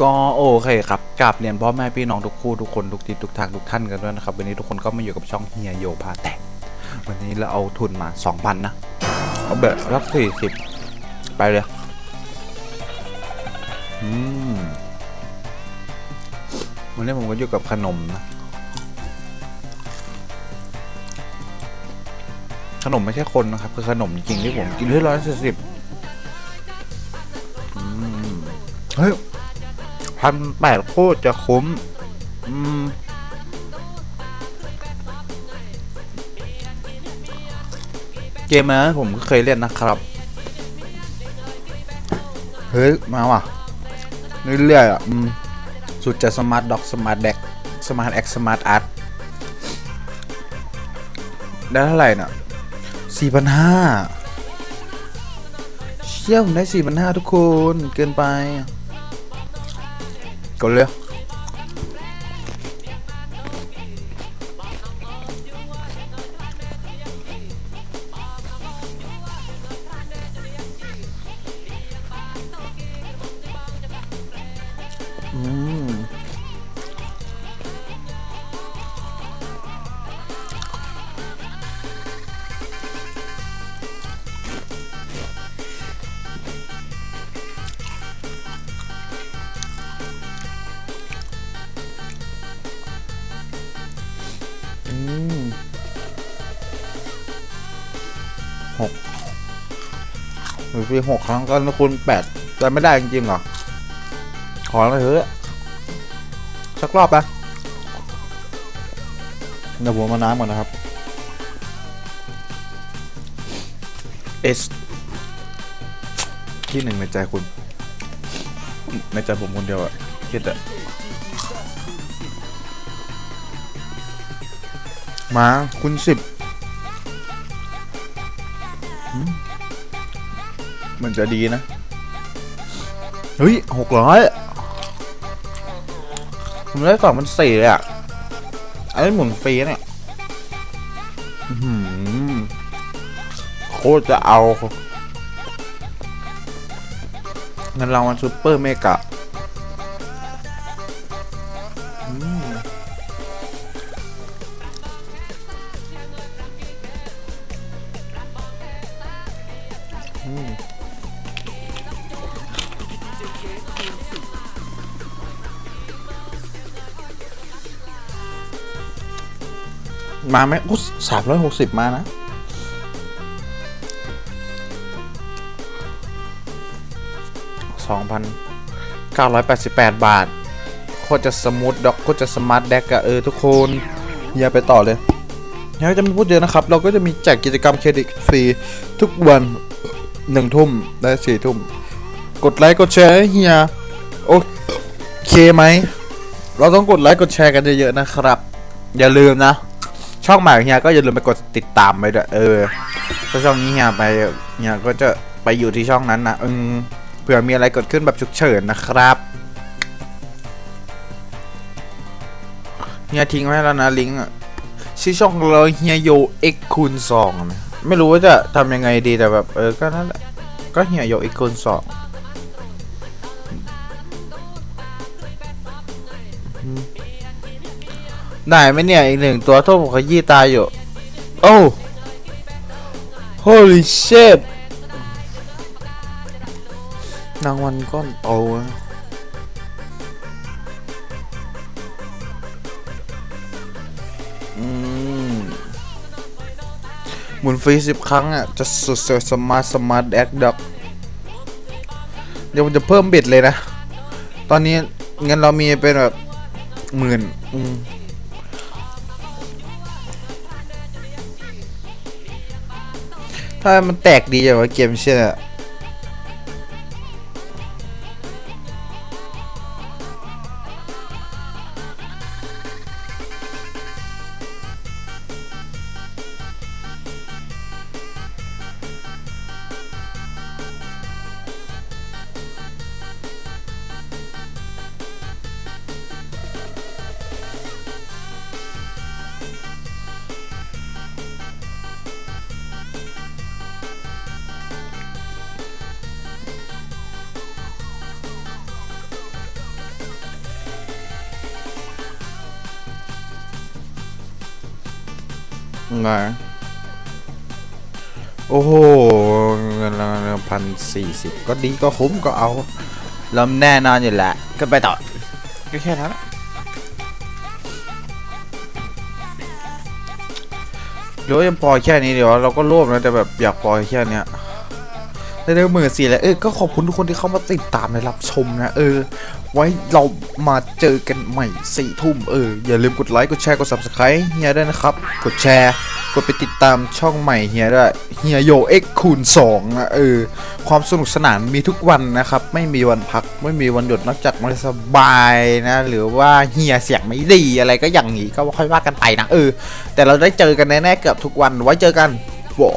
ก็โอเคครับกราบเรียนพ่อแม่พี่น้องทุกคู่ทุกคนทุกทิศทุกทางทุกท่านกันด้วยนะครับ วันนี้ทุกคนก็มาอยู่กับช่องเฮียโยพาแตกวันนี้เราเอาทุนมา 2,000 นะ เอาแบบรักสี่สิบไปเลย อืมวันนี้ผมก็อยู่กับขนมนะ ขนมไม่ใช่คนนะครับ คือขนมจริงที่ผมกินเรื่อยร้อยสี่สิบเฮ้ยพันแปดโคตรจะคุ้ม อืมเกมนะผมก็เคยเล่นนะครับ เฮ้ย มาว่ะเรื่อยๆอะอืมสุดจะสมาร์ทด็อกสมาร์ทแดกสมาร์ทแอคสมาร์ทอาร์ตได้เท่าไหร่น่ะ สี่พันห้าเชี่ยผมได้สี่พันห้าทุกคน เกินไปกดเลยอืม หกหรือพี่หกครั้งก็คูณแปดแต่ไม่ได้จริงๆหรอ ขอเลยเถอะสักรอบปะเดี๋ยวผมมาน้ำก่อนนะครับ S ที่หนึ่งในใจคุณ ในใจผมคนเดียวอะคิดอะมาคุณสิบ มันจะดีนะ เฮ้ยหกร้อยผมได้สองมันสี่เลยอะ อันนี้หมุนฟรีเนี่ยโคตรจะเอาเงินรางวัลซูเปอร์เมกะ มาไหมสามร้อยหกสิบมานะสองพันเก้าร้อยแปดสิบแปดบาท โคตรจะสมูทด็อกโคตรจะสมาร์ทแดกอะเออทุกคนอย่าไปต่อเลยยังจะไม่พูดเยอะนะครับ เราก็จะมีแจกกิจกรรมเครดิตฟรีทุกวันหนึ่งทุ่มได้สี่ทุ่ม กดไลค์กดแชร์เฮียโอเคไหม เราต้องกดไลค์กดแชร์กันเยอะๆนะครับ อย่าลืมนะ ช่องใหม่เฮียก็อย่าลืมไปกดติดตามไปด้วยเออถ้าช่องนี้เฮียไปเฮียก็จะไปอยู่ที่ช่องนั้นนะเออเผื่อมีอะไรเกิดขึ้นแบบฉุกเฉินนะครับเฮียทิ้งไว้แล้วนะลิงก์ชื่อช่องเราเฮียโยเอ็กคูณสองนะไม่รู้ว่าจะทำยังไงดีแต่แบบเออก็นั่นแหละก็เฮียโยเอ็กคูณสอง ได้ไหมเนี่ย อีกหนึ่งตัวโทษผมขยี้ตายอยู่ โอ้ holy shit รางวัลก้อนโตนะอืมหมุนฟรีสิบครั้งอะ จะสุดสมาร์ทสมาร์ทแอคด็อกเดี๋ยวมันจะเพิ่มเบ็ดเลยนะ ตอนนี้เงินเรามีเป็นแบบหมื่นอืม ถ้ามันแตกดีอย่างว่าเกมเช่ นอะไงโอ้โหเงินพันสี่สิบก็ดีก็คุ้มก็เอาลำแน่นอนอยู่แหละก็ไปต่อก็แค่นั้นอะเดี๋ยวยังพอแค่นี้เดี๋ยวเราก็โลภนะแต่แบบอยากพอแค่เนี้ย ได้ได้หมื่นสี่แล้วเออก็ขอบคุณทุกคนที่เข้ามาติดตามและรับชมนะ เออ ไว้เรามาเจอกันใหม่สี่ทุ่มเออ อย่าลืมกดไลค์กดแชร์กด subscribe เฮียด้วยนะครับ กดแชร์กดไปติดตามช่องใหม่เฮียด้วยเฮียโยเอ็กคูณ2นะเออ ความสนุกสนานมีทุกวันนะครับ ไม่มีวันพักไม่มีวันหยุดนอกจากมันสบายนะ หรือว่าเฮียเสียงไม่ดีอะไรก็อย่างนี้ก็ค่อยว่ากันไปนะเออ แต่เราได้เจอกันแน่ๆเกือบทุกวันไว้เจอกันบอ